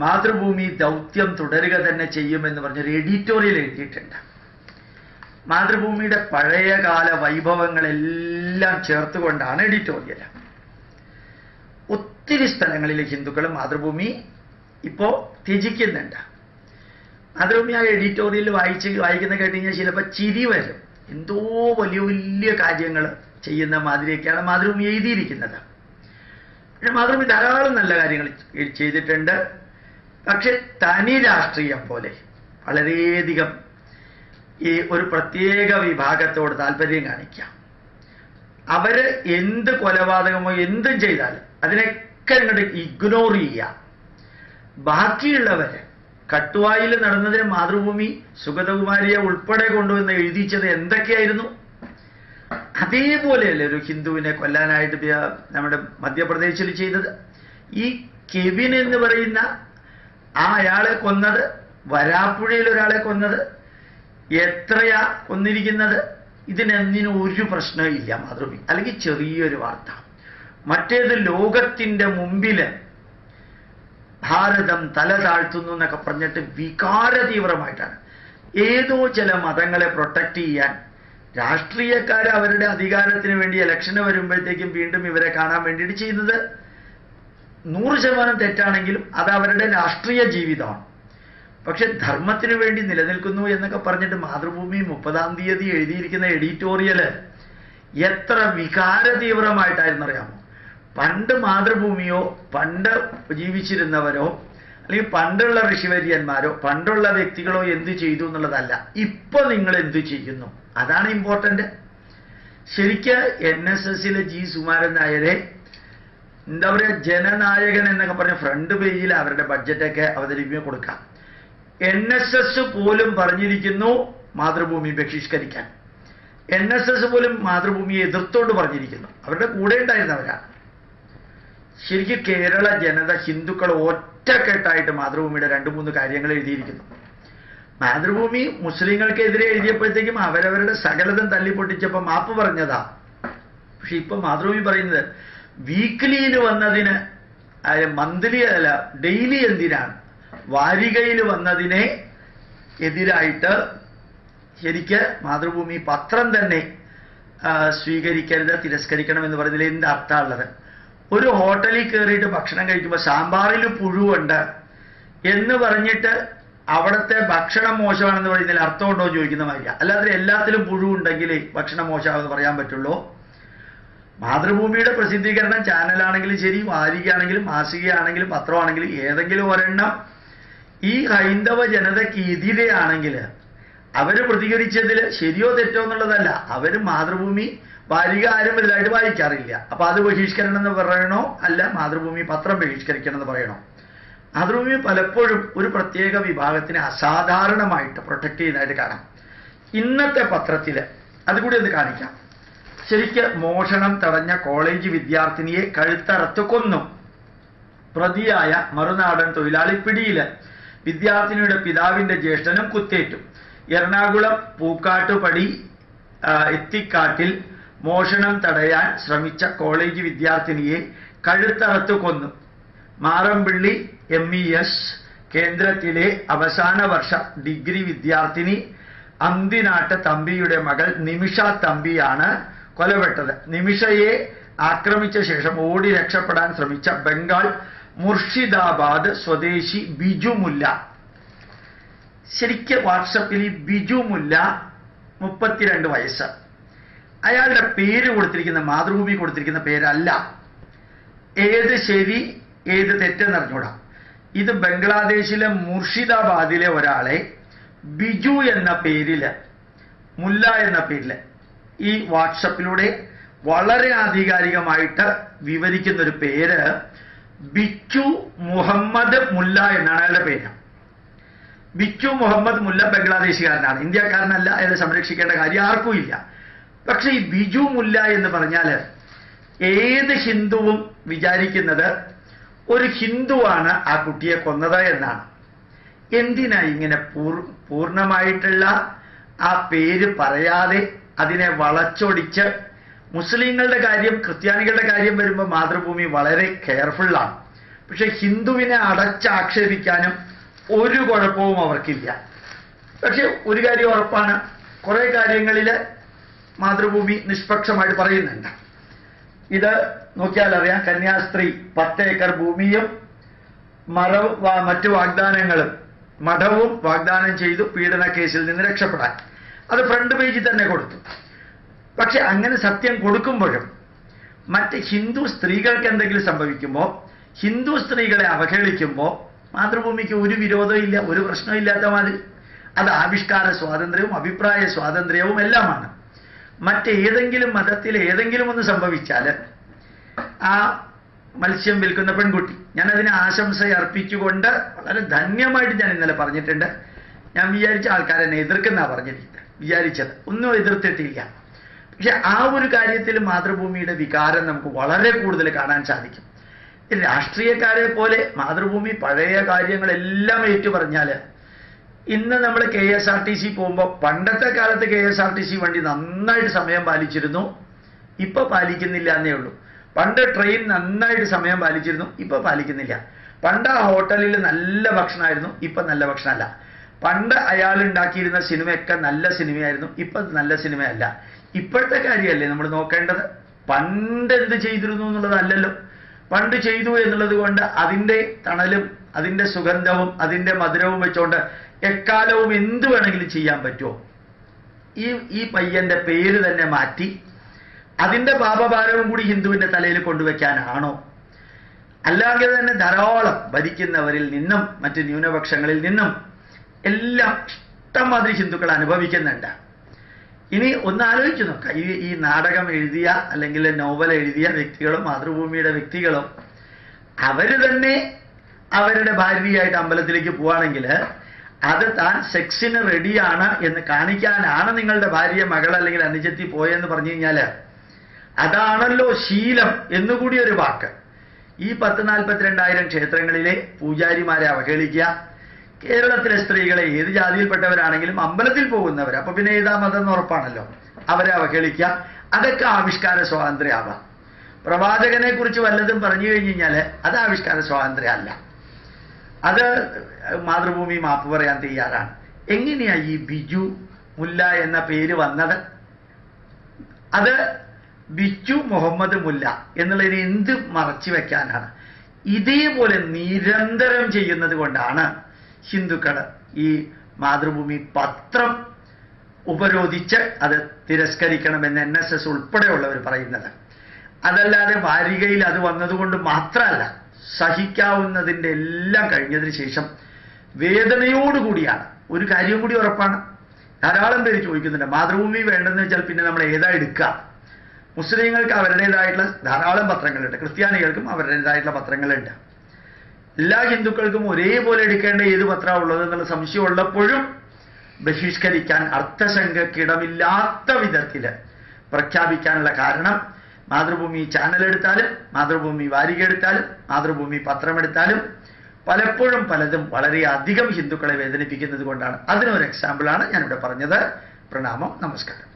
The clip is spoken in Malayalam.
മാതൃഭൂമി ദൗത്യം തുടരുക തന്നെ ചെയ്യുമെന്ന് പറഞ്ഞൊരു എഡിറ്റോറിയൽ എഴുതിയിട്ടുണ്ട്. മാതൃഭൂമിയുടെ പഴയകാല വൈഭവങ്ങളെല്ലാം ചേർത്തുകൊണ്ടാണ് എഡിറ്റോറിയൽ ഒത്തിരി സ്ഥലങ്ങളിൽ ഹിന്ദുക്കൾ മാതൃഭൂമി ഇപ്പോൾ ത്യജിക്കുന്നുണ്ട്. മാതൃഭൂമി ആ എഡിറ്റോറിയൽ വായിച്ച് വായിക്കുന്ന കഴിഞ്ഞാൽ ചിലപ്പോൾ ചിരി വരും. എന്തോ വലിയ വലിയ കാര്യങ്ങൾ ചെയ്യുന്ന മാതിരിയൊക്കെയാണ് മാതൃഭൂമി എഴുതിയിരിക്കുന്നത്. പക്ഷെ മാതൃഭൂമി ധാരാളം നല്ല കാര്യങ്ങൾ ചെയ്തിട്ടുണ്ട്. പക്ഷെ തനി രാഷ്ട്രീയം പോലെ വളരെയധികം ഈ ഒരു പ്രത്യേക വിഭാഗത്തോട് താല്പര്യം കാണിക്കാം അവർ എന്ത് കൊലപാതകമോ എന്തും ചെയ്താലും അതിനൊക്കെ അങ്ങോട്ട് ഇഗ്നോർ ചെയ്യുക. ബാക്കിയുള്ളവര് കട്ടുവായിൽ നടന്നതിന് മാതൃഭൂമി സുഗതകുമാരിയെ ഉൾപ്പെടെ കൊണ്ടുവന്ന് എഴുതിച്ചത് എന്തൊക്കെയായിരുന്നു? അതേപോലെയല്ലേ ഒരു ഹിന്ദുവിനെ കൊല്ലാനായിട്ട് നമ്മുടെ മധ്യപ്രദേശിൽ ചെയ്തത്. ഈ കെവിൻ എന്ന് പറയുന്ന ആ അയാളെ കൊന്നത് വരാപ്പുഴയിൽ ഒരാളെ കൊന്നത് എത്രയാ കൊന്നിരിക്കുന്നത്? ഇതിനെന്തിന് ഒരു പ്രശ്നമില്ല മാതൃഭൂമി. അല്ലെങ്കിൽ ചെറിയൊരു വാർത്ത. മറ്റേത് ലോകത്തിന്റെ മുമ്പിൽ ഭാരതം തല താഴ്ത്തുന്നു എന്നൊക്കെ പറഞ്ഞിട്ട് വികാര തീവ്രമായിട്ടാണ് ഏതോ ചില മതങ്ങളെ പ്രൊട്ടക്ട് ചെയ്യാൻ രാഷ്ട്രീയക്കാർ അവരുടെ അധികാരത്തിന് വേണ്ടി ഇലക്ഷന് വരുമ്പോഴത്തേക്കും വീണ്ടും ഇവരെ കാണാൻ വേണ്ടിയിട്ട് ചെയ്യുന്നത് നൂറ് ശതമാനം തെറ്റാണെങ്കിലും അത് അവരുടെ രാഷ്ട്രീയ ജീവിതമാണ്. പക്ഷെ ധർമ്മത്തിന് വേണ്ടി നിലനിൽക്കുന്നു എന്നൊക്കെ പറഞ്ഞിട്ട് മാതൃഭൂമി മുപ്പതാം തീയതി എഴുതിയിരിക്കുന്ന എഡിറ്റോറിയൽ എത്ര വികാര തീവ്രമായിട്ടായിരുന്നു അറിയാമോ പണ്ട് മാതൃഭൂമിയോ പണ്ട് ജീവിച്ചിരുന്നവരോ അല്ലെങ്കിൽ പണ്ടുള്ള ഋഷിവര്യന്മാരോ പണ്ടുള്ള വ്യക്തികളോ എന്ത് ചെയ്തു എന്നുള്ളതല്ല. ഇപ്പൊ നിങ്ങൾ എന്ത് ചെയ്യുന്നു? അതാണ് ഇമ്പോർട്ടന്റ് ശരിക്ക് എൻ എസ് എസിലെ ജി സുമാരൻ നായരെ എന്താ പറയുക ജനനായകൻ എന്നൊക്കെ പറഞ്ഞ ഫ്രണ്ട് പേജിൽ അവരുടെ ബഡ്ജറ്റൊക്കെ അവതരിപ്പിക്കാൻ കൊടുക്കാം. എൻ എസ് എസ് പോലും പറഞ്ഞിരിക്കുന്നു മാതൃഭൂമി ബഹിഷ്കരിക്കാൻ. എൻ എസ് എസ് പോലും മാതൃഭൂമിയെ എതിർത്തോണ്ട് പറഞ്ഞിരിക്കുന്നു. അവരുടെ കൂടെ ഉണ്ടായിരുന്നവരാണ് ശരിക്കും കേരള ജനത ഹിന്ദുക്കൾ ഒറ്റക്കെട്ടായിട്ട് മാതൃഭൂമിയുടെ രണ്ട് മൂന്ന് കാര്യങ്ങൾ എഴുതിയിരിക്കുന്നു. മാതൃഭൂമി മുസ്ലിങ്ങൾക്കെതിരെ എഴുതിയപ്പോഴത്തേക്കും അവരവരുടെ സകലതും തല്ലിപ്പൊട്ടിച്ചപ്പോൾ മാപ്പ് പറഞ്ഞതാ. പക്ഷെ ഇപ്പൊ മാതൃഭൂമി പറയുന്നത് വീക്ക്ലിയിൽ വന്നതിന് മന്ത്ലി അല്ല ഡെയിലി എന്തിനാണ്? വാരികയിൽ വന്നതിനെ എതിരായിട്ട് ശരിക്ക് മാതൃഭൂമി പത്രം തന്നെ സ്വീകരിക്കരുത് തിരസ്കരിക്കണം എന്ന് പറയുന്നതിൽ എന്ത് അർത്ഥമുള്ളത്? ഒരു ഹോട്ടലിൽ കയറിയിട്ട് ഭക്ഷണം കഴിക്കുമ്പോൾ സാമ്പാറിൽ പുഴുവുണ്ട് എന്ന് പറഞ്ഞിട്ട് അവിടുത്തെ ഭക്ഷണം മോശമാണെന്ന് പറയുന്നതിൽ അർത്ഥമുണ്ടോ എന്ന് ചോദിക്കുന്ന മാതിരി അല്ലാതെ എല്ലാത്തിലും പുഴുവുണ്ടെങ്കിൽ ഭക്ഷണം മോശമാണെന്ന് പറയാൻ പറ്റുള്ളൂ. മാതൃഭൂമിയുടെ പ്രസിദ്ധീകരണം ചാനലാണെങ്കിലും ശരി വാരികയാണെങ്കിലും മാസികയാണെങ്കിലും പത്രമാണെങ്കിലും ഏതെങ്കിലും ഒരെണ്ണം ഈ ഹൈന്ദവ ജനതയ്ക്ക് എതിരെയാണെങ്കിൽ അവർ പ്രതികരിച്ചതിൽ ശരിയോ തെറ്റോ എന്നുള്ളതല്ല. അവർ മാതൃഭൂമി വാരിക ആരും വലുതായിട്ട് വായിക്കാറില്ല അപ്പൊ അത് ബഹിഷ്കരണം എന്ന് പറയണോ? അല്ല മാതൃഭൂമി പത്രം ബഹിഷ്കരിക്കണം എന്ന് പറയണോ? മാതൃഭൂമി പലപ്പോഴും ഒരു പ്രത്യേക വിഭാഗത്തിനെ അസാധാരണമായിട്ട് പ്രൊട്ടക്ട് ചെയ്യുന്നതായിട്ട് കാണാം. ഇന്നത്തെ പത്രത്തിൽ അതുകൂടി ഒന്ന് കാണിക്കാം. ശരിക്ക് മോഷണം തടഞ്ഞ കോളേജ് വിദ്യാർത്ഥിനിയെ കഴുത്തറത്ത് കൊന്നു. പ്രതിയായ മറുനാടൻ തൊഴിലാളി പിടിയിൽ. വിദ്യാർത്ഥിനിയുടെ പിതാവിന്റെ ജ്യേഷ്ഠനും കുത്തേറ്റു. എറണാകുളം പൂക്കാട്ടുപടി എത്തിക്കാട്ടിൽ മോഷണം തടയാൻ ശ്രമിച്ച കോളേജ് വിദ്യാർത്ഥിനിയെ കഴുത്തറത്ത് കൊന്നു. മാറമ്പിള്ളി എം ഇ എസ് കേന്ദ്രത്തിലെ അവസാന വർഷ ഡിഗ്രി വിദ്യാർത്ഥിനി അന്തിനാട്ട തമ്പിയുടെ മകൾ നിമിഷ തമ്പിയാണ് കൊലപ്പെട്ടത്. നിമിഷയെ ആക്രമിച്ച ശേഷം ഓടി രക്ഷപ്പെടാൻ ശ്രമിച്ച ബംഗാൾ മുർഷിദാബാദ് സ്വദേശി ബിജുമുല്ല ശരിക്കും വാട്സപ്പിൽ ഈ ബിജുമുല്ല മുപ്പത്തിരണ്ട് വയസ്സ്. അയാളുടെ പേര് കൊടുത്തിരിക്കുന്ന മാതൃഭൂമി കൊടുത്തിരിക്കുന്ന പേരല്ല. ഏത് ശരി ഏത് തെറ്റെന്ന് അറിഞ്ഞൂടാ ഇത് ബംഗ്ലാദേശിലെ മുർഷിദാബാദിലെ ഒരാളെ ബിജു എന്ന പേരിൽ മുല്ല എന്ന പേരിൽ ഈ വാട്സപ്പിലൂടെ വളരെ ആധികാരികമായിട്ട് വിവരിക്കുന്ന ഒരു പേര് ബിച്ചു മുഹമ്മദ് മുല്ല എന്നാണ് അയാളുടെ പേര്. ബിച്ചു മുഹമ്മദ് മുല്ല ബംഗ്ലാദേശുകാരനാണ്. ഇന്ത്യക്കാരനല്ല അയാളെ സംരക്ഷിക്കേണ്ട കാര്യം ആർക്കും ഇല്ല. പക്ഷെ ഈ ബിജു മുല്ല എന്ന് പറഞ്ഞാൽ ഏത് ഹിന്ദുവും വിചാരിക്കുന്നത് ഒരു ഹിന്ദുവാണ് ആ കുട്ടിയെ കൊന്നത് എന്നാണ്. എന്തിനാ ഇങ്ങനെ പൂർ പൂർണമായിട്ടുള്ള ആ പേര് പറയാതെ അതിനെ വളച്ചൊടിച്ച് മുസ്ലിങ്ങളുടെ കാര്യം ക്രിസ്ത്യാനികളുടെ കാര്യം വരുമ്പോൾ മാതൃഭൂമി വളരെ കെയർഫുള്ളാണ് പക്ഷെ ഹിന്ദുവിനെ അടച്ചാക്ഷേപിക്കാനും ഒരു കുഴപ്പവും അവർക്കില്ല. പക്ഷെ ഒരു കാര്യം ഉറപ്പാണ് കുറെ കാര്യങ്ങളിൽ മാതൃഭൂമി നിഷ്പക്ഷമായിട്ട് പറയുന്നുണ്ട്. ഇത് നോക്കിയാൽ അറിയാം കന്യാസ്ത്രീ പത്ത് ഏക്കർ ഭൂമിയും മറവ് മറ്റു വാഗ്ദാനങ്ങളും മഠവും വാഗ്ദാനം ചെയ്തു പീഡന കേസിൽ നിന്ന് രക്ഷപ്പെടാൻ. അത് ഫ്രണ്ട് പേജിൽ തന്നെ കൊടുത്തു. പക്ഷെ അങ്ങനെ സത്യം കൊടുക്കുമ്പോഴും മറ്റ് ഹിന്ദു സ്ത്രീകൾക്ക് എന്തെങ്കിലും സംഭവിക്കുമ്പോൾ ഹിന്ദു സ്ത്രീകളെ അവഹേളിക്കുമ്പോൾ മാതൃഭൂമിക്ക് ഒരു വിരോധവും ഇല്ല ഒരു പ്രശ്നവും ഇല്ലാത്ത മാതിരി. അത് ആവിഷ്കാര സ്വാതന്ത്ര്യവും അഭിപ്രായ സ്വാതന്ത്ര്യവും എല്ലാമാണ്. മറ്റേതെങ്കിലും മതത്തിൽ ഏതെങ്കിലും ഒന്ന് സംഭവിച്ചാൽ ആ മത്സ്യം വിൽക്കുന്ന പെൺകുട്ടി. ഞാൻ അതിനെ ആശംസ അർപ്പിച്ചുകൊണ്ട് വളരെ ധന്യമായിട്ട് ഞാൻ ഇന്നലെ പറഞ്ഞിട്ടുണ്ട്. ഞാൻ വിചാരിച്ച ആൾക്കാരെ എന്നെ എതിർക്കുന്ന പറഞ്ഞിരിക്കുന്നത്. വിചാരിച്ചത്. ഒന്നും എതിർത്തിട്ടില്ല. പക്ഷെ ആ ഒരു കാര്യത്തിൽ മാതൃഭൂമിയുടെ വികാരം നമുക്ക് വളരെ കൂടുതൽ കാണാൻ സാധിക്കും. രാഷ്ട്രീയക്കാരെ പോലെ മാതൃഭൂമി പഴയ കാര്യങ്ങളെല്ലാം ഏറ്റു പറഞ്ഞാൽ ഇന്ന് നമ്മൾ K S R T C പോകുമ്പോൾ പണ്ടത്തെ കാലത്ത് K S R T C വണ്ടി നന്നായിട്ട് സമയം പാലിച്ചിരുന്നു. ഇപ്പൊ പാലിക്കുന്നില്ല എന്നേ ഉള്ളൂ. പണ്ട് ട്രെയിൻ നന്നായിട്ട് സമയം പാലിച്ചിരുന്നു ഇപ്പൊ പാലിക്കുന്നില്ല. പണ്ട് ആ ഹോട്ടലിൽ നല്ല ഭക്ഷണമായിരുന്നു ഇപ്പൊ നല്ല ഭക്ഷണമല്ല. പണ്ട് അയാൾ ഉണ്ടാക്കിയിരുന്ന സിനിമയൊക്കെ നല്ല സിനിമയായിരുന്നു ഇപ്പൊ നല്ല സിനിമയല്ല. ഇപ്പോഴത്തെ കാര്യമല്ലേ നമ്മൾ നോക്കേണ്ടത്? പണ്ട് എന്ത് ചെയ്തിരുന്നു എന്നുള്ളതല്ലല്ലോ. പണ്ട് ചെയ്തു എന്നുള്ളത് കൊണ്ട് അതിന്റെ തണലും അതിന്റെ സുഗന്ധവും അതിന്റെ മധുരവും വെച്ചുകൊണ്ട് എക്കാലവും എന്ത് വേണമെങ്കിലും ചെയ്യാൻ പറ്റുമോ? ഈ ഈ പയ്യന്റെ പേര് തന്നെ മാറ്റി അതിന്റെ പാപഭാരവും കൂടി ഹിന്ദുവിന്റെ തലയിൽ കൊണ്ടുവയ്ക്കാനാണോ? അല്ലാതെ തന്നെ ധാരാളം ഭരിക്കുന്നവരിൽ നിന്നും മറ്റ് ന്യൂനപക്ഷങ്ങളിൽ നിന്നും എല്ലാം ഇഷ്ടംമാതിരി ഹിന്ദുക്കൾ അനുഭവിക്കുന്നുണ്ട്. ഇനി ഒന്ന് ആലോചിച്ചു നോക്കാം. ഈ ഈ നാടകം എഴുതിയ അല്ലെങ്കിൽ നോവൽ എഴുതിയ വ്യക്തികളും മാതൃഭൂമിയുടെ വ്യക്തികളും അവർ തന്നെ അവരുടെ ഭാര്യയായിട്ട് അമ്പലത്തിലേക്ക് പോവാണെങ്കിൽ അത് താൻ സെക്സിന് റെഡിയാണ് എന്ന് കാണിക്കാനാണ് നിങ്ങളുടെ ഭാര്യ മകൾ അല്ലെങ്കിൽ അനുജത്തി പോയെന്ന് പറഞ്ഞു കഴിഞ്ഞാൽ അതാണല്ലോ ശീലം എന്നുകൂടി ഒരു വാക്ക്. ഈ പത്ത് നാൽപ്പത്തിരണ്ടായിരം ക്ഷേത്രങ്ങളിലെ പൂജാരിമാരെ അവഹേളിക്കുക. കേരളത്തിലെ സ്ത്രീകളെ ഏത് ജാതിയിൽപ്പെട്ടവരാണെങ്കിലും അമ്പലത്തിൽ പോകുന്നവർ. അപ്പൊ പിന്നെ ഏതാ മതം എന്ന് ഉറപ്പാണല്ലോ. അവരെ അവഹേളിക്കുക. അതൊക്കെ ആവിഷ്കാര സ്വാതന്ത്ര്യമാവാം. പ്രവാചകനെ കുറിച്ച് വല്ലതും പറഞ്ഞു കഴിഞ്ഞു കഴിഞ്ഞാൽ അത് ആവിഷ്കാര സ്വാതന്ത്ര്യമല്ല. അത് മാതൃഭൂമി മാപ്പ് പറയാൻ തയ്യാറാണ്. എങ്ങനെയാ ഈ ബിജു മുല്ല എന്ന പേര് വന്നത്? അത് ബിജു മുഹമ്മദ് മുല്ല എന്നുള്ളതിന് എന്ത് മറച്ചു വെക്കാനാണ്? ഇതേപോലെ നിരന്തരം ചെയ്യുന്നത് കൊണ്ടാണ് ഹിന്ദുക്കൾ ഈ മാതൃഭൂമി പത്രം ഉപരോധിച്ച് അത് തിരസ്കരിക്കണമെന്ന് എൻ എസ് എസ് ഉൾപ്പെടെയുള്ളവർ പറയുന്നത്. അതല്ലാതെ വാരികയിൽ അത് വന്നതുകൊണ്ട് മാത്രമല്ല സഹിക്കാവുന്നതിന്റെ എല്ലാം കഴിഞ്ഞതിന് ശേഷം വേദനയോടുകൂടിയാണ് ഒരു കാര്യം കൂടി ഉറപ്പാണ്. ധാരാളം പേര് ചോദിക്കുന്നുണ്ട് മാതൃഭൂമി വേണ്ടെന്ന് വെച്ചാൽ പിന്നെ നമ്മൾ ഏതാ എടുക്കുക? മുസ്ലിങ്ങൾക്ക് അവരുടേതായിട്ടുള്ള ധാരാളം പത്രങ്ങളുണ്ട്. ക്രിസ്ത്യാനികൾക്കും അവരുടേതായിട്ടുള്ള പത്രങ്ങളുണ്ട്. എല്ലാ ഹിന്ദുക്കൾക്കും ഒരേപോലെ എടുക്കേണ്ട ഏത് പത്രമാണ് ഉള്ളത് എന്നുള്ള സംശയം ഉള്ളപ്പോഴും ബഹിഷ്കരിക്കാൻ അർത്ഥശങ്കക്കിടമില്ലാത്ത വിധത്തിൽ പ്രഖ്യാപിക്കാനുള്ള കാരണം മാതൃഭൂമി ചാനൽ എടുത്താലും മാതൃഭൂമി വാരിക എടുത്താലും മാതൃഭൂമി പത്രമെടുത്താലും പലപ്പോഴും പലതും വളരെയധികം ഹിന്ദുക്കളെ വേദനിപ്പിക്കുന്നത് കൊണ്ടാണ്. അതിനൊരു എക്സാമ്പിളാണ് ഞാനിവിടെ പറഞ്ഞത്. പ്രണാമം. നമസ്കാരം.